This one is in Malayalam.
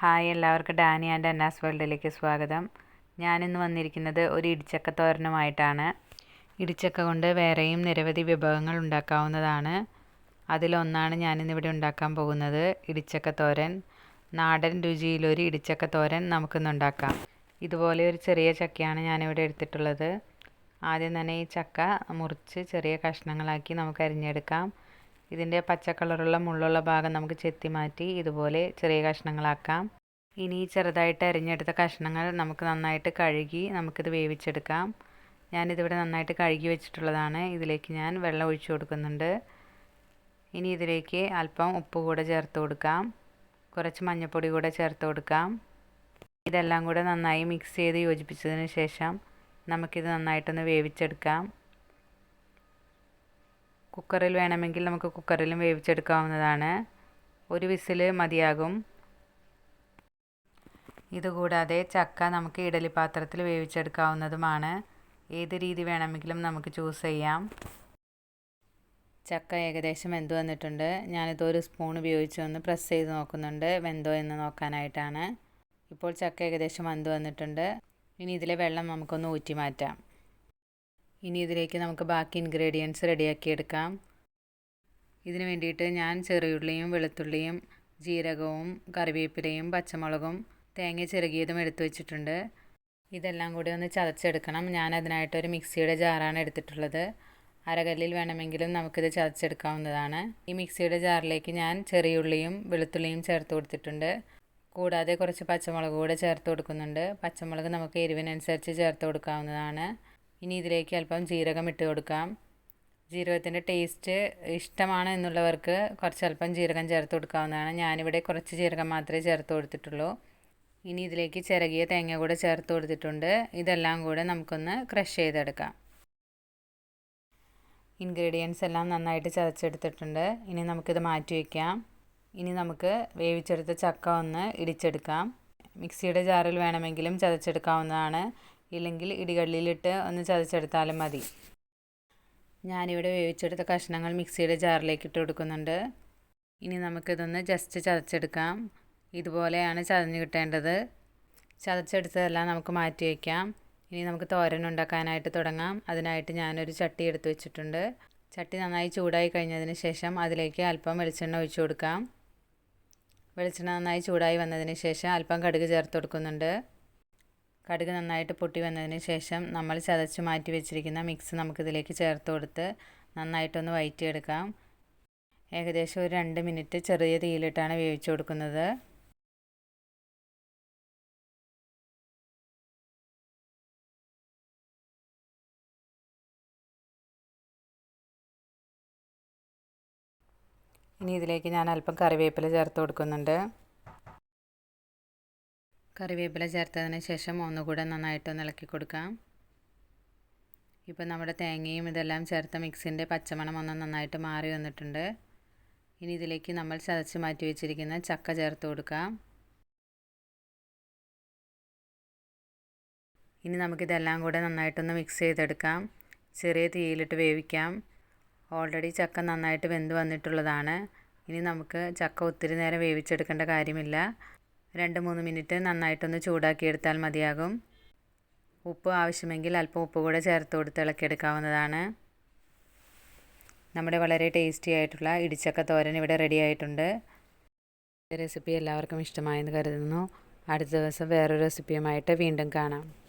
ഹായ് എല്ലാവർക്കും ഡാനി ആൻഡ് അന്നാസ് വേൾഡിലേക്ക് സ്വാഗതം. ഞാനിന്ന് വന്നിരിക്കുന്നത് ഒരു ഇടിച്ചക്ക തോരനുമായിട്ടാണ്. ഇടിച്ചക്ക കൊണ്ട് വേറെയും നിരവധി വിഭവങ്ങൾ ഉണ്ടാക്കാവുന്നതാണ്. അതിലൊന്നാണ് ഞാനിന്നിവിടെ ഉണ്ടാക്കാൻ പോകുന്നത് ഇടിച്ചക്ക തോരൻ. നാടൻ രുചിയിലൊരു ഇടിച്ചക്ക തോരൻ നമുക്കിന്ന് ഉണ്ടാക്കാം. ഇതുപോലെ ഒരു ചെറിയ ചക്കയാണ് ഞാനിവിടെ എടുത്തിട്ടുള്ളത്. ആദ്യം തന്നെ ഈ ചക്ക മുറിച്ച് ചെറിയ കഷ്ണങ്ങളാക്കി നമുക്ക് അരിഞ്ഞെടുക്കാം. ഇതിന്റെ പച്ച കളറുള്ള മുള്ളുള്ള ഭാഗം നമുക്ക് ചെത്തി മാറ്റി ഇതുപോലെ ചെറിയ കഷ്ണങ്ങളാക്കാം. ഇനി ചെറുതായിട്ട് അരിഞ്ഞെടുത്ത കഷ്ണങ്ങൾ നമുക്ക് നന്നായിട്ട് കഴുകി നമുക്കിത് വേവിച്ചെടുക്കാം. ഞാനിതിവിടെ നന്നായിട്ട് കഴുകി വെച്ചിട്ടുള്ളതാണ്. ഇതിലേക്ക് ഞാൻ വെള്ളം ഒഴിച്ചു കൊടുക്കുന്നുണ്ട്. ഇനി ഇതിലേക്ക് അല്പം ഉപ്പ് കൂടെ ചേർത്ത് കൊടുക്കാം. കുറച്ച് മഞ്ഞൾപ്പൊടി കൂടെ ചേർത്ത് കൊടുക്കാം. ഇതെല്ലാം കൂടെ നന്നായി മിക്സ് ചെയ്ത് യോജിപ്പിച്ചതിന് ശേഷം നമുക്കിത് നന്നായിട്ടൊന്ന് വേവിച്ചെടുക്കാം. കുക്കറിൽ വേണമെങ്കിൽ നമുക്ക് കുക്കറിലും വേവിച്ചെടുക്കാവുന്നതാണ്. ഒരു വിസിൽ മതിയാകും. ഇതുകൂടാതെ ചക്ക നമുക്ക് ഇഡലി പാത്രത്തിൽ വേവിച്ചെടുക്കാവുന്നതുമാണ്. ഏത് രീതി വേണമെങ്കിലും നമുക്ക് ചൂസ് ചെയ്യാം. ചക്ക ഏകദേശം വെന്ത് വന്നിട്ടുണ്ട്. ഞാനിത് ഒരു സ്പൂൺ ഉപയോഗിച്ച് ഒന്ന് പ്രസ് ചെയ്ത് നോക്കുന്നുണ്ട്. വെന്തോ എന്ന് നോക്കാനായിട്ടാണ്. ഇപ്പോൾ ചക്ക ഏകദേശം വെന്ത് വന്നിട്ടുണ്ട്. ഇനി ഇതിലെ വെള്ളം നമുക്കൊന്ന് ഊറ്റി മാറ്റാം ഇനി ഇതിലേക്ക് നമുക്ക് ബാക്കി ഇൻഗ്രീഡിയൻസ് റെഡിയാക്കി എടുക്കാം ഇതിന് വേണ്ടിയിട്ട് ഞാൻ ചെറിയുള്ളിയും വെളുത്തുള്ളിയും ജീരകവും കറിവേപ്പിലയും പച്ചമുളകും തേങ്ങ ചിരകിയതും എടുത്തു വെച്ചിട്ടുണ്ട്. ഇതെല്ലാം കൂടി ഒന്ന് ചതച്ചെടുക്കണം. ഞാൻ അതിനായിട്ട് ഒരു മിക്സിയുടെ ജാറാണ് എടുത്തിട്ടുള്ളത്. അരകല്ലിൽ വേണമെങ്കിലും നമുക്കിത് ചതച്ചെടുക്കാവുന്നതാണ്. ഈ മിക്സിയുടെ ജാറിലേക്ക് ഞാൻ ചെറിയുള്ളിയും വെളുത്തുള്ളിയും ചേർത്ത് കൊടുത്തിട്ടുണ്ട്. കൂടാതെ കുറച്ച് പച്ചമുളക് കൂടെ ചേർത്ത് കൊടുക്കുന്നുണ്ട്. പച്ചമുളക് നമുക്ക് എരിവിനനുസരിച്ച് ചേർത്ത് കൊടുക്കാവുന്നതാണ്. ഇനി ഇതിലേക്ക് അല്പം ജീരകം ഇട്ട് കൊടുക്കാം. ജീരകത്തിന്റെ ടേസ്റ്റ് ഇഷ്ടമാണ് എന്നുള്ളവർക്ക് കുറച്ച് അല്പം ജീരകം ചേർത്ത് കൊടുക്കാവുന്നതാണ്. ഞാനിവിടെ കുറച്ച് ജീരകം മാത്രമേ ചേർത്ത് കൊടുത്തിട്ടുള്ളൂ. ഇനി ഇതിലേക്ക് ചിരകിയ തേങ്ങ കൂടെ ചേർത്ത് കൊടുത്തിട്ടുണ്ട്. ഇതെല്ലാം കൂടെ നമുക്കൊന്ന് ക്രഷ് ചെയ്തെടുക്കാം. ഇൻഗ്രീഡിയൻസ് എല്ലാം നന്നായിട്ട് ചതച്ചെടുത്തിട്ടുണ്ട്. ഇനി നമുക്കിത് മാറ്റി വയ്ക്കാം ഇനി നമുക്ക് വേവിച്ചെടുത്ത ചക്ക ഒന്ന് ഇടിച്ചെടുക്കാം. മിക്സിയുടെ ജാറിൽ വേണമെങ്കിലും ചതച്ചെടുക്കാവുന്നതാണ്. ഇല്ലെങ്കിൽ ഇടികള്ളിയിലിട്ട് ഒന്ന് ചതച്ചെടുത്താലും മതി. ഞാനിവിടെ വേവിച്ചെടുത്ത കഷ്ണങ്ങൾ മിക്സിയുടെ ജാറിലേക്ക് ഇട്ട് കൊടുക്കുന്നുണ്ട്. ഇനി നമുക്കിതൊന്ന് ജസ്റ്റ് ചതച്ചെടുക്കാം. ഇതുപോലെയാണ് ചതഞ്ഞ് കിട്ടേണ്ടത്. ചതച്ചെടുത്തതെല്ലാം നമുക്ക് മാറ്റി വയ്ക്കാം ഇനി നമുക്ക് തോരൻ ഉണ്ടാക്കാനായിട്ട് തുടങ്ങാം. അതിനായിട്ട് ഞാനൊരു ചട്ടി എടുത്ത് വെച്ചിട്ടുണ്ട്. ചട്ടി നന്നായി ചൂടായി കഴിഞ്ഞതിന് ശേഷം അതിലേക്ക് അല്പം വെളിച്ചെണ്ണ ഒഴിച്ചു കൊടുക്കാം. വെളിച്ചെണ്ണ നന്നായി ചൂടായി വന്നതിന് ശേഷം അല്പം കടുക് ചേർത്ത് കൊടുക്കുന്നുണ്ട്. കടുക് നന്നായിട്ട് പൊട്ടി വന്നതിന് ശേഷം നമ്മൾ ചതച്ച് മാറ്റി വെച്ചിരിക്കുന്ന മിക്സ് നമുക്കിതിലേക്ക് ചേർത്ത് കൊടുത്ത് നന്നായിട്ടൊന്ന് വയറ്റിയെടുക്കാം. ഏകദേശം ഒരു രണ്ട് മിനിറ്റ് ചെറിയ തീയിലിട്ടാണ് വേവിച്ചു കൊടുക്കുന്നത്. ഇനി ഇതിലേക്ക് ഞാൻ അല്പം കറിവേപ്പില ചേർത്ത് കൊടുക്കുന്നുണ്ട്. കറിവേപ്പില ചേർത്തതിന് ശേഷം ഒന്നുകൂടെ നന്നായിട്ടൊന്ന് ഇളക്കി കൊടുക്കാം. ഇപ്പോൾ നമ്മുടെ തേങ്ങയും ഇതെല്ലാം ചേർത്ത മിക്സിന്റെ പച്ചമണം ഒന്ന് നന്നായിട്ട് മാറി വന്നിട്ടുണ്ട്. ഇനി ഇതിലേക്ക് നമ്മൾ ചതച്ച് മാറ്റി വെച്ചിരിക്കുന്ന ചക്ക ചേർത്ത് കൊടുക്കാം. ഇനി നമുക്കിതെല്ലാം കൂടെ നന്നായിട്ടൊന്ന് മിക്സ് ചെയ്തെടുക്കാം. ചെറിയ തീയിലിട്ട് വേവിക്കാം. ഓൾറെഡി ചക്ക നന്നായിട്ട് വെന്ത് വന്നിട്ടുള്ളതാണ്. ഇനി നമുക്ക് ചക്ക ഒത്തിരി നേരം വേവിച്ചെടുക്കേണ്ട കാര്യമില്ല. രണ്ട് മൂന്ന് മിനിറ്റ് നന്നായിട്ടൊന്ന് ചൂടാക്കിയെടുത്താൽ മതിയാകും. ഉപ്പ് ആവശ്യമെങ്കിൽ അല്പം ഉപ്പ് കൂടെ ചേർത്ത് കൊടുത്ത് ഇളക്കിയെടുക്കാവുന്നതാണ്. നമ്മുടെ വളരെ ടേസ്റ്റി ആയിട്ടുള്ള ഇടിച്ചക്ക തോരൻ ഇവിടെ റെഡി ആയിട്ടുണ്ട്. റെസിപ്പി എല്ലാവർക്കും ഇഷ്ടമായെന്ന് കരുതുന്നു. അടുത്ത ദിവസം വേറൊരു റെസിപ്പിയുമായിട്ട് വീണ്ടും കാണാം.